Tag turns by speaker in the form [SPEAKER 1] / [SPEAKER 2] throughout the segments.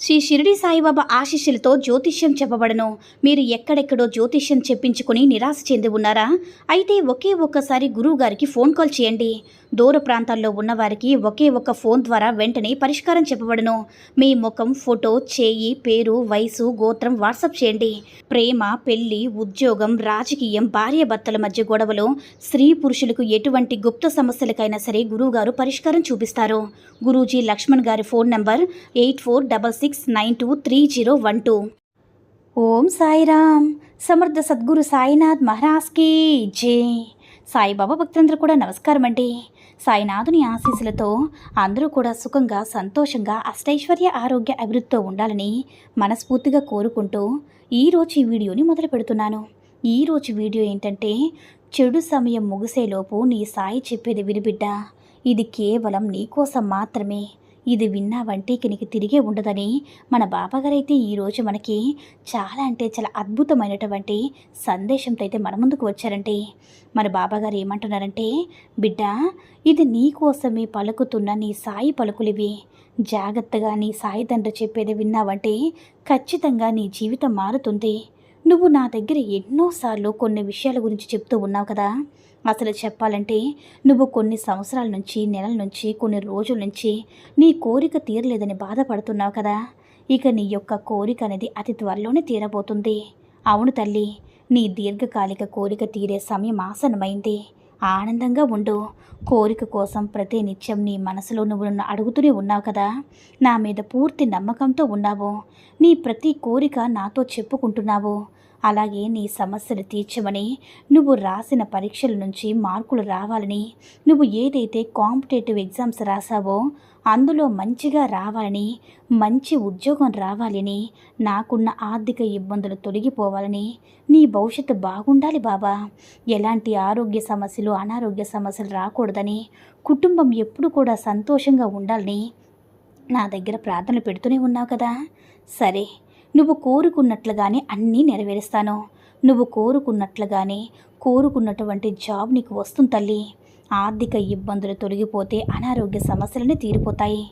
[SPEAKER 1] శ్రీ షిరిడి సాయిబాబా ఆశీస్సులతో జ్యోతిష్యం చెప్పబడను. మీరు ఎక్కడెక్కడో జ్యోతిష్యం చెప్పించుకుని నిరాశ చెంది ఉన్నారా? అయితే ఒకే ఒక్కసారి గురువు గారికి ఫోన్ కాల్ చేయండి. దూర ప్రాంతాల్లో ఉన్నవారికి ఒకే ఒక్క ఫోన్ ద్వారా వెంటనే పరిష్కారం చెప్పబడను. మీ ముఖం ఫోటో చేయి పేరు వయసు గోత్రం వాట్సాప్ చేయండి. ప్రేమ పెళ్ళి ఉద్యోగం రాజకీయం భార్యాభర్తల మధ్య గొడవలు స్త్రీ పురుషులకు ఎటువంటి గుప్త సమస్యలకైనా సరే గురువుగారు పరిష్కారం చూపిస్తారు. గురూజీ లక్ష్మణ్ గారి phone number eight four double six six nine two three zero one two. Om Sairam. Samarth Sadguru Sainath మహారాజ్కి జై. సాయిబాబా భక్తులందరూ కూడా నమస్కారం అండి. సాయినాథుని ఆశీస్సులతో అందరూ కూడా సుఖంగా సంతోషంగా అష్టైశ్వర్య ఆరోగ్య అభివృద్ధితో ఉండాలని మనస్ఫూర్తిగా కోరుకుంటూ ఈరోజు ఈ వీడియోని మొదలు పెడుతున్నాను. ఈరోజు వీడియో ఏంటంటే చెడు సమయం ముగిసేలోపు నీ సాయి చెప్పేది వినిబిడ్డ? ఇది కేవలం నీకోసం మాత్రమే. ఇది విన్నావంటే ఇక నీకు తిరిగే ఉండదని మన బాబాగారైతే ఈరోజు మనకి చాలా అంటే చాలా అద్భుతమైనటువంటి సందేశంతో అయితే మన ముందుకు వచ్చారంటే మన బాబాగారు ఏమంటున్నారంటే బిడ్డ ఇది నీ కోసమే పలుకుతున్న నీ సాయి పలుకులివి. జాగ్రత్తగా నీ సాయి తండ్రి చెప్పేది విన్నావంటే ఖచ్చితంగా నీ జీవితం మారుతుంది. నువ్వు నా దగ్గర ఎన్నోసార్లు కొన్ని విషయాల గురించి చెప్తూ ఉన్నావు కదా. అసలు చెప్పాలంటే నువ్వు కొన్ని సంవత్సరాల నుంచి నెలల నుంచి కొన్ని రోజుల నుంచి నీ కోరిక తీరలేదని బాధపడుతున్నావు కదా. ఇక నీ యొక్క కోరిక అనేది అతి త్వరలోనే తీరబోతుంది. అవును తల్లి నీ దీర్ఘకాలిక కోరిక తీరే సమయం ఆసనమైంది ఆనందంగా ఉండు. కోరిక కోసం ప్రతి నిత్యం నీ మనసులో నువ్వు నన్ను అడుగుతూనే ఉన్నావు కదా. నా మీద పూర్తి నమ్మకంతో ఉన్నావు. నీ ప్రతి కోరిక నాతో చెప్పుకుంటున్నావు. అలాగే నీ సమస్యలు తీర్చమని నువ్వు రాసిన పరీక్షల నుంచి మార్కులు రావాలని నువ్వు ఏదైతే కాంపిటేటివ్ ఎగ్జామ్స్ రాసావో అందులో మంచిగా రావాలని మంచి ఉద్యోగం రావాలని నాకున్న ఆర్థిక ఇబ్బందులు తొలగిపోవాలని నీ భవిష్యత్తు బాగుండాలి బాబా. ఎలాంటి ఆరోగ్య సమస్యలు అనారోగ్య సమస్యలు రాకూడదని కుటుంబం ఎప్పుడు కూడా సంతోషంగా ఉండాలని నా దగ్గర ప్రార్థనలు పెడుతూనే ఉన్నావు కదా. సరే. నువ్వు కోరుకున్నట్లుగానే అన్నీ నెరవేరుస్తాను. నువ్వు కోరుకున్నట్లుగానే కోరుకున్నటువంటి జాబ్ నీకు వస్తుంది తల్లి. ఆర్థిక ఇబ్బందులు తొలగిపోతే అనారోగ్య సమస్యలని తీరిపోతాయి.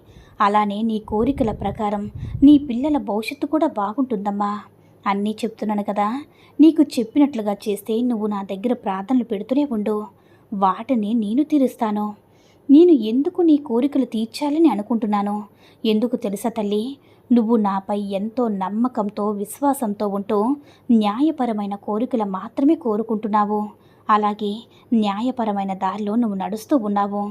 [SPEAKER 1] అలానే నీ కోరికల ప్రకారం నీ పిల్లల భవిష్యత్తు కూడా బాగుంటుందమ్మా. అన్నీ చెప్తున్నాను కదా. నీకు చెప్పినట్లుగా చేస్తే నువ్వు నా దగ్గర ప్రార్థనలు పెడుతూనే ఉండు. వాటిని నేను తీరుస్తాను. నేను ఎందుకు నీ కోరికలు తీర్చాలని అనుకుంటున్నాను? ఎందుకు తెలుసా తల్లి? నువ్వు నాపై ఎంతో నమ్మకంతో విశ్వాసంతో ఉంటూ న్యాయపరమైన కోరికలు మాత్రమే కోరుకుంటున్నావు. అలాగే న్యాయపరమైన దారిలో నువ్వు నడుస్తూ ఉన్నావు.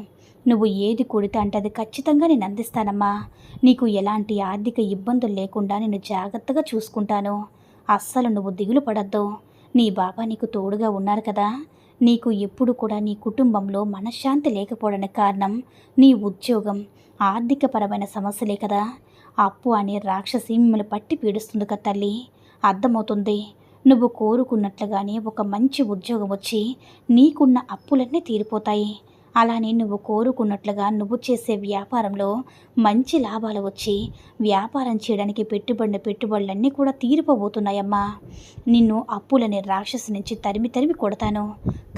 [SPEAKER 1] నువ్వు ఏది కొడితే అంటే అది ఖచ్చితంగా నేను అందిస్తానమ్మా. నీకు ఎలాంటి ఆర్థిక ఇబ్బందులు లేకుండా నేను జాగ్రత్తగా చూసుకుంటాను. అస్సలు నువ్వు దిగులు పడద్దు. నీ బాబా నీకు తోడుగా ఉన్నారు కదా. నీకు ఎప్పుడు కూడా నీ కుటుంబంలో మనశ్శాంతి లేకపోవడానికి కారణం నీ ఉద్యోగం ఆర్థికపరమైన సమస్యలే కదా. అప్పు అనే రాక్షసి మిమ్మల్ని పట్టి పీడిస్తుంది కదా తల్లి. అర్థమవుతుంది. నువ్వు కోరుకున్నట్లుగానే ఒక మంచి ఉద్యోగం వచ్చి నీకున్న అప్పులన్నీ తీరిపోతాయి. అలానే నువ్వు కోరుకున్నట్లుగా నువ్వు చేసే వ్యాపారంలో మంచి లాభాలు వచ్చి వ్యాపారం చేయడానికి పెట్టుబడిన పెట్టుబడులన్నీ కూడా తీరిపోబోతున్నాయమ్మా. నిన్ను అప్పులని రాక్షసు నుంచి తరిమి తరిమి కొడతాను.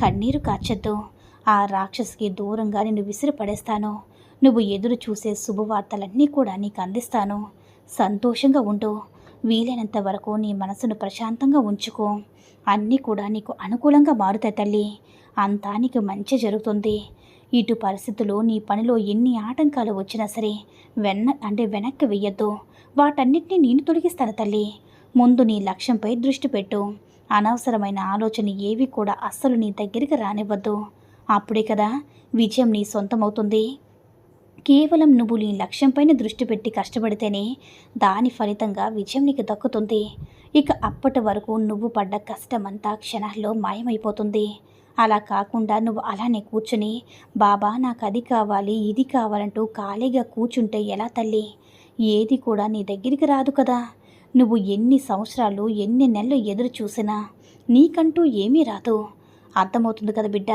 [SPEAKER 1] కన్నీరు కాచద్దు ఆ రాక్షసికి దూరంగా నిన్ను విసిరిపడేస్తాను నువ్వు ఎదురు చూసే శుభవార్తలన్నీ కూడా నీకు అందిస్తాను. సంతోషంగా ఉండు. వీలైనంత వరకు నీ మనసును ప్రశాంతంగా ఉంచుకో. అన్నీ కూడా నీకు అనుకూలంగా మారుతాయి తల్లి. అంతా నీకు మంచి జరుగుతుంది. ఇటు పరిస్థితులు నీ పనిలో ఎన్ని ఆటంకాలు వచ్చినా సరే వెన్న అంటే వెనక్కి వెయ్యొద్దు. వాటన్నిటినీ నేను తొలగిస్తాను తల్లి. ముందు నీ లక్ష్యంపై దృష్టి పెట్టు. అనవసరమైన ఆలోచన ఏవి కూడా అస్సలు నీ దగ్గరికి రానివ్వద్దు. అప్పుడే కదా విజయం నీ సొంతమవుతుంది. కేవలం నువ్వు నీ లక్ష్యంపైన దృష్టి పెట్టి కష్టపడితేనే దాని ఫలితంగా విజయం నీకు దక్కుతుంది. ఇక అప్పటి వరకు నువ్వు పడ్డ కష్టమంతా క్షణాల్లో మాయమైపోతుంది. అలా కాకుండా నువ్వు అలానే కూర్చుని బాబా నాకు అది కావాలి ఇది కావాలంటూ ఖాళీగా కూర్చుంటే ఎలా తల్లి? ఏది కూడా నీ దగ్గరికి రాదు కదా. నువ్వు ఎన్ని సంవత్సరాలు ఎన్ని నెలలు ఎదురు చూసినా నీకంటూ ఏమీ రాదు. అర్థమవుతుంది కదా బిడ్డ?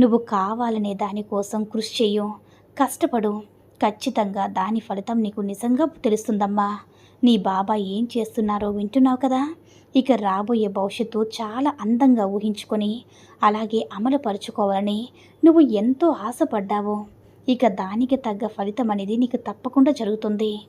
[SPEAKER 1] నువ్వు కావాలనే దానికోసం కృషి చెయ్యు. కష్టపడు. ఖచ్చితంగా దాని ఫలితం నీకు నిజంగా తెలుస్తుందమ్మా. నీ బాబా ఏం చేస్తున్నారో వింటున్నావు కదా? ఇక రాబోయే భవిష్యత్తు చాలా అందంగా ఊహించుకొని అలాగే అమలుపరుచుకోవాలని నువ్వు ఎంతో ఆశపడ్డావు. ఇక దానికి తగ్గ ఫలితం అనేది నీకు తప్పకుండా జరుగుతుంది.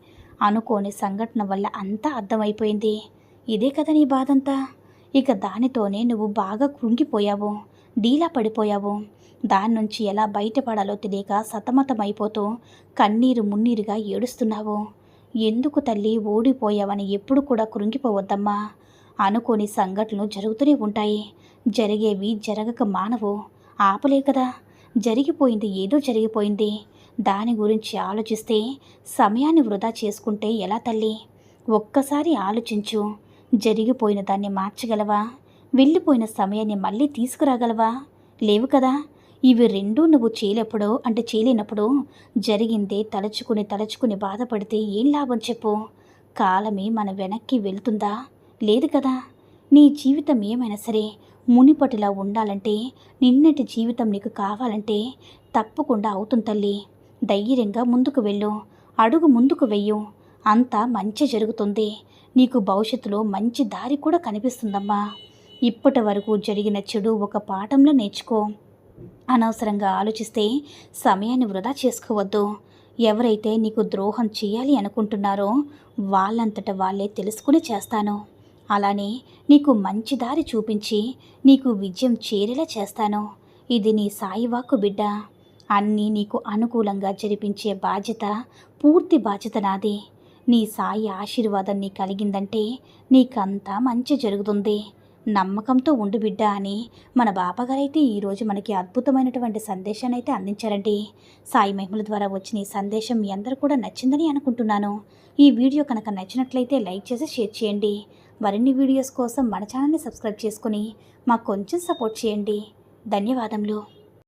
[SPEAKER 1] అనుకోని సంఘటన వల్ల అంతా అర్థమైపోయింది. ఇదే కదా నీ బాధంతా? ఇక దానితోనే నువ్వు బాగా కృంగిపోయావు. డీలా పడిపోయావు. దాని నుంచి ఎలా బయటపడాలో తెలియక సతమతమైపోతూ కన్నీరు మున్నీరుగా ఏడుస్తున్నావు. ఎందుకు తల్లి ఓడిపోయావని ఎప్పుడు కూడా కృంగిపోవద్దమ్మా. అనుకోని సంఘటనలు జరుగుతూనే ఉంటాయి. జరిగేవి జరగక మానవు. ఆపలే కదా. జరిగిపోయింది ఏదో జరిగిపోయింది. దాని గురించి ఆలోచిస్తే సమయాన్ని వృధా చేసుకుంటే ఎలా తల్లి? ఒక్కసారి ఆలోచించు. జరిగిపోయిన దాన్ని మార్చగలవా? వెళ్ళిపోయిన సమయాన్ని మళ్ళీ తీసుకురాగలవా? లేవు కదా. ఇవి రెండూ నువ్వు చేయలేప్పుడు అంటే చేయలేనప్పుడు జరిగిందే తలుచుకుని తలుచుకుని బాధపడితే ఏం లాభం చెప్పు. కాలమే మన వెనక్కి వెళ్తుందా? లేదు కదా. నీ జీవితం ఏమైనా సరే మునిపటిలా ఉండాలంటే నిన్నటి జీవితం నీకు కావాలంటే తప్పకుండా అవుతుంది తల్లి. ధైర్యంగా ముందుకు వెళ్ళు. అడుగు ముందుకు వెయ్యు. అంతా మంచి జరుగుతుంది. నీకు భవిష్యత్తులో మంచి దారి కూడా కనిపిస్తుందమ్మా. ఇప్పటి వరకు జరిగిన చెడు ఒక పాఠంలో నేర్చుకో. అనవసరంగా ఆలోచిస్తే సమయాన్ని వృధా చేసుకోవద్దు. ఎవరైతే నీకు ద్రోహం చేయాలి అనుకుంటున్నారో వాళ్ళంతట వాళ్ళే తెలుసుకుని చేస్తాను. అలానే నీకు మంచి దారి చూపించి నీకు విజయం చేరేలా చేస్తాను. ఇది నీ సాయివాకు బిడ్డ. అన్నీ నీకు అనుకూలంగా జరిపించే బాధ్యత పూర్తి బాధ్యత నాది. నీ సాయి ఆశీర్వాదం నీ కలిగిందంటే నీకంతా మంచి జరుగుతుంది. నమ్మకంతో ఉండు బిడ్డ అని మన బాబాగారైతే ఈరోజు మనకి అద్భుతమైనటువంటి సందేశాన్ని అయితే అందించారండి. సాయి మహిమల ద్వారా వచ్చిన ఈ సందేశం మీ అందరూ కూడా నచ్చిందని అనుకుంటున్నాను. ఈ వీడియో కనుక నచ్చినట్లయితే లైక్ చేసి షేర్ చేయండి. మరిన్ని వీడియోస్ కోసం మన ఛానల్ని సబ్స్క్రైబ్ చేసుకుని మాకు కొంచెం సపోర్ట్ చేయండి. ధన్యవాదములు.